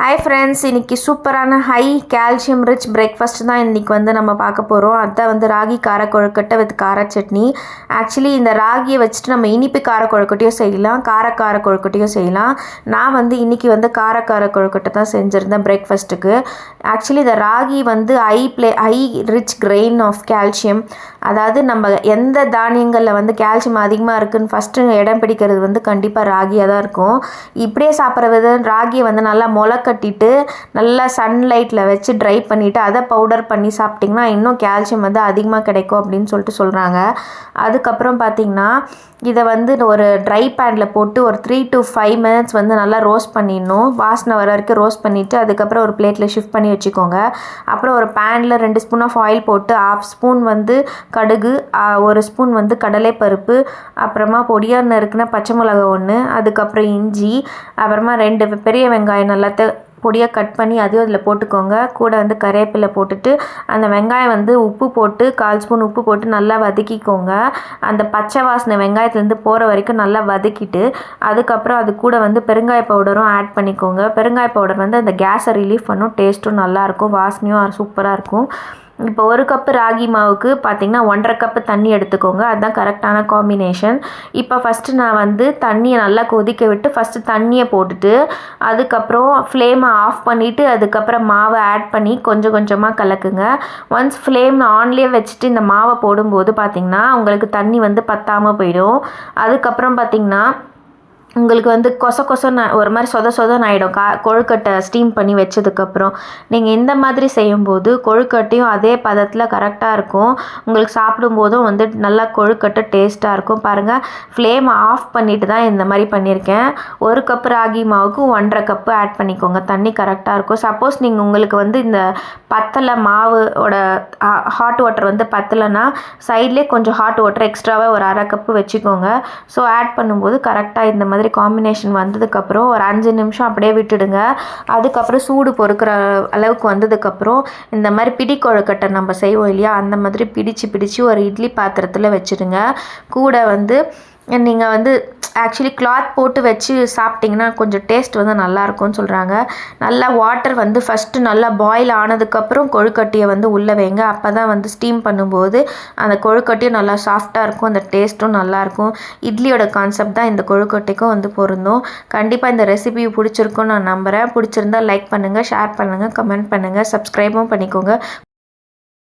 Hi friends இன்றைக்கி சூப்பரான high calcium rich breakfast தான் இன்றைக்கி வந்து நம்ம பார்க்க போகிறோம் அதுதான் வந்து ராகி கார கொழுக்கட்டை வித் கார சட்னி. ஆக்சுவலி இந்த ராகியை வச்சுட்டு நம்ம இனிப்பு கார கொழுக்கட்டையும் செய்யலாம் கார கார கொழுக்கட்டையும் செய்யலாம். நான் வந்து இன்றைக்கி வந்து கார கார கொழுக்கட்டை தான் செஞ்சுருந்தேன் பிரேக்ஃபாஸ்ட்டுக்கு ஆக்சுவலி இந்த ராகி வந்து high play high rich grain of calcium அதாவது நம்ம எந்த தானியங்களில் வந்து கால்சியம் அதிகமாக இருக்குதுன்னு ஃபஸ்ட்டு இடம் பிடிக்கிறது வந்து கண்டிப்பாக ராகியாக தான் இருக்கும். இப்படியே சாப்பிட்ற விதம் ராகியை வந்து நல்லா முளை கட்டிட்டு நல்லா சன்லைட்டில் வச்சு ட்ரை பண்ணிவிட்டு அதை பவுடர் பண்ணி சாப்பிட்டிங்கன்னா இன்னும் கால்சியம் வந்து அதிகமாக கிடைக்கும் அப்படின்னு சொல்லிட்டு சொல்கிறாங்க அதுக்கப்புறம் பார்த்திங்கன்னா இதை வந்து ஒரு ட்ரை பேனில் போட்டு ஒரு த்ரீ டு ஃபைவ் மினிட்ஸ் வந்து நல்லா ரோஸ்ட் பண்ணிடணும். வாசனை வர வரைக்கும் ரோஸ்ட் பண்ணிவிட்டு அதுக்கப்புறம் ஒரு பிளேட்டில் ஷிஃப்ட் பண்ணி வச்சுக்கோங்க. அப்புறம் ஒரு பேனில் ரெண்டு ஸ்பூன் ஆஃப் ஆயில் போட்டு ஆஃப் ஸ்பூன் வந்து கடுகு ஒரு ஸ்பூன் வந்து கடலைப்பருப்பு அப்புறமா பொடியாக நறுக்குன பச்சை மிளகா ஒன்று அதுக்கப்புறம் இஞ்சி அப்புறமா ரெண்டு பெரிய வெங்காயம் நல்லாத்த பொடியாக கட் பண்ணி அதையும் அதில் போட்டுக்கோங்க. கூட வந்து கருவேப்பிலை போட்டுட்டு அந்த வெங்காயம் வந்து உப்பு போட்டு கால் ஸ்பூன் உப்பு போட்டு நல்லா வதக்கிக்கோங்க. அந்த பச்சை வாசனை வெங்காயத்துலேருந்து போகிற வரைக்கும் நல்லா வதக்கிட்டு அதுக்கப்புறம் அது கூட வந்து பெருங்காய பவுடரும் ஆட் பண்ணிக்கோங்க. பெருங்காய பவுடர் வந்து அந்த கேஸை ரிலீஃப் பண்ணும் டேஸ்ட்டும் நல்லாயிருக்கும் வாசனையும் சூப்பராக இருக்கும். இப்போ ஒரு கப்பு ராகி மாவுக்கு பார்த்திங்கன்னா ஒன்றரை கப்பு தண்ணி எடுத்துக்கோங்க. அதுதான் கரெக்டான காம்பினேஷன் இப்போ ஃபஸ்ட்டு நான் வந்து தண்ணியை நல்லா கொதிக்க விட்டு ஃபஸ்ட்டு தண்ணியை போட்டுட்டு அதுக்கப்புறம் ஃப்ளேமை ஆஃப் பண்ணிவிட்டு அதுக்கப்புறம் மாவை ஆட் பண்ணி கொஞ்சம் கொஞ்சமாக கலக்குங்க. ஒன்ஸ் ஃப்ளேம் ஆன்லேயே வச்சுட்டு இந்த மாவை போடும்போது பார்த்திங்கன்னா உங்களுக்கு தண்ணி வந்து பத்தாமல் போயிடும். அதுக்கப்புறம் பார்த்திங்கன்னா உங்களுக்கு வந்து கொச கொசன்னு ஒரு மாதிரி சொத சொதன்னு ஆகிடும் கா கொழுக்கட்டை ஸ்டீம் பண்ணி வச்சதுக்கப்புறம். நீங்கள் இந்த மாதிரி செய்யும்போது கொழுக்கட்டையும் அதே பதத்தில் கரெக்டாக இருக்கும். உங்களுக்கு சாப்பிடும்போதும் வந்து நல்லா கொழுக்கட்டை டேஸ்ட்டாக இருக்கும். பாருங்கள் ஃப்ளேம் ஆஃப் பண்ணிவிட்டு தான் இந்த மாதிரி பண்ணியிருக்கேன். ஒரு கப் ராகி மாவுக்கு ஒன்றரை கப்பு ஆட் பண்ணிக்கோங்க. தண்ணி கரெக்டாக இருக்கும். சப்போஸ் நீங்கள் உங்களுக்கு வந்து இந்த பத்தலை மாவோட ஹாட் வாட்டர் வந்து பத்தலைன்னா சைட்லேயே கொஞ்சம் ஹாட் வாட்டர் எக்ஸ்ட்ராவாக ஒரு அரை கப்பு வச்சுக்கோங்க. ஸோ ஆட் பண்ணும்போது கரெக்டாக இந்த மாதிரி மாதிரி காம்பினேஷன் வந்ததுக்கப்புறம் ஒரு அஞ்சு நிமிஷம் அப்படியே விட்டுடுங்க. அதுக்கப்புறம் சூடு பொறுக்கிற அளவுக்கு வந்ததுக்கப்புறம் இந்த மாதிரி பிடி கொழுக்கட்டை நம்ம செய்வோம் இல்லையா? அந்த மாதிரி பிடிச்சு பிடிச்சு ஒரு இட்லி பாத்திரத்தில் வச்சுடுங்க. கூட வந்து நீங்கள் வந்து ஆக்சுவலி கிளாத் போட்டு வச்சு சாப்பிட்டிங்கன்னா கொஞ்சம் டேஸ்ட் வந்து நல்லாயிருக்கும்னு சொல்கிறாங்க நல்லா வாட்டர் வந்து ஃபஸ்ட்டு நல்லா பாயில் ஆனதுக்கப்புறம் கொழுக்கட்டையை வந்து உள்ளே வைங்க. அப்போ தான் வந்து ஸ்டீம் பண்ணும்போது அந்த கொழுக்கட்டையும் நல்லா சாஃப்டாக இருக்கும். அந்த டேஸ்ட்டும் நல்லாயிருக்கும். இட்லியோட கான்செப்ட் தான் இந்த கொழுக்கட்டைக்கும் வந்து பொருந்தும். கண்டிப்பாக இந்த ரெசிபி பிடிச்சிருக்கும்னு நான் நம்புகிறேன் பிடிச்சிருந்தா லைக் பண்ணுங்கள் ஷேர் பண்ணுங்கள் கமெண்ட் பண்ணுங்கள் சப்ஸ்கிரைபும் பண்ணிக்கோங்க.